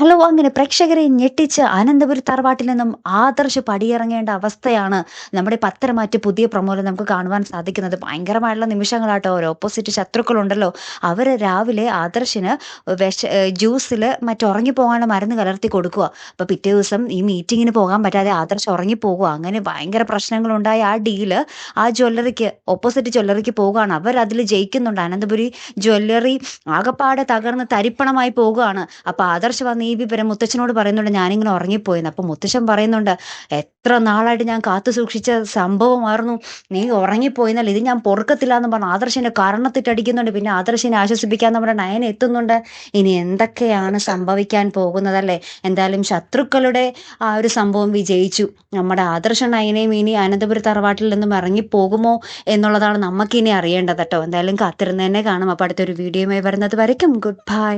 Hello അങ്ങനെ പ്രേക്ഷകരെ ഞെട്ടിച്ച് അനന്തപുരി തറവാട്ടിൽ നിന്നും ആദർശ് പടിയിറങ്ങേണ്ട അവസ്ഥയാണ് നമ്മുടെ പത്തരമാറ്റ് പുതിയ പ്രൊമോയിൽ നമുക്ക് കാണുവാൻ സാധിക്കുന്നത്. ഭയങ്കരമായിട്ടുള്ള നിമിഷങ്ങളാട്ടോ. ഒരു ഓപ്പോസിറ്റ് ശത്രുക്കളുണ്ടല്ലോ. അവർ രാവിലെ ആദർശിന് വിഷ ജ്യൂസിൽ മറ്റുറങ്ങിപ്പോകാനുള്ള മരുന്ന് കലർത്തി കൊടുക്കുക. അപ്പോൾ പിറ്റേ ദിവസം ഈ മീറ്റിങ്ങിന് പോകാൻ പറ്റാതെ ആദർശ് ഉറങ്ങിപ്പോകുക അങ്ങനെ ഭയങ്കര പ്രശ്നങ്ങളുണ്ടായ. ആ ഡീൽ ആ ജ്വല്ലറിക്ക് ഓപ്പോസിറ്റ് ജ്വല്ലറിക്ക് പോകുകയാണ് അവർ അതിൽ ജയിക്കുന്നുണ്ട്. അനന്തപുരി ജ്വല്ലറി ആകപ്പാടെ തകർന്ന് തരിപ്പണമായി പോകുകയാണ് അപ്പോൾ ആദർശ് വന്ന് ഈ വിവരം മുത്തച്ഛനോട് പറയുന്നുണ്ട് ഞാനിങ്ങനെ ഉറങ്ങിപ്പോയെന്ന്. അപ്പം മുത്തച്ഛൻ പറയുന്നുണ്ട് എത്ര നാളായിട്ട് ഞാൻ കാത്തു സൂക്ഷിച്ച സംഭവമായിരുന്നു. നീ ഉറങ്ങിപ്പോയെന്നാൽ ഇത് ഞാൻ പൊറുക്കത്തില്ല എന്ന് പറഞ്ഞു. ആദർശിനെ കരണത്തിട്ടടിക്കുന്നുണ്ട്. പിന്നെ ആദർശിനെ ആശ്വസിപ്പിക്കാന്ന് പറഞ്ഞ നയൻ എത്തുന്നുണ്ട്. ഇനി എന്തൊക്കെയാണ് സംഭവിക്കാൻ പോകുന്നതല്ലേ? എന്തായാലും ശത്രുക്കളുടെ ആ ഒരു സംഭവം വിജയിച്ചു. നമ്മുടെ ആദർശ നയനെയും ഇനി അനന്തപുര തറവാട്ടിൽ നിന്നും ഇറങ്ങിപ്പോകുമോ എന്നുള്ളതാണ് നമുക്കിനി അറിയേണ്ടത് കേട്ടോ. എന്തായാലും കാത്തിരുന്ന് തന്നെ കാണും. അപ്പോൾ അടുത്തൊരു വീഡിയോയുമായി വരുന്നത് വരയ്ക്കും. Good bye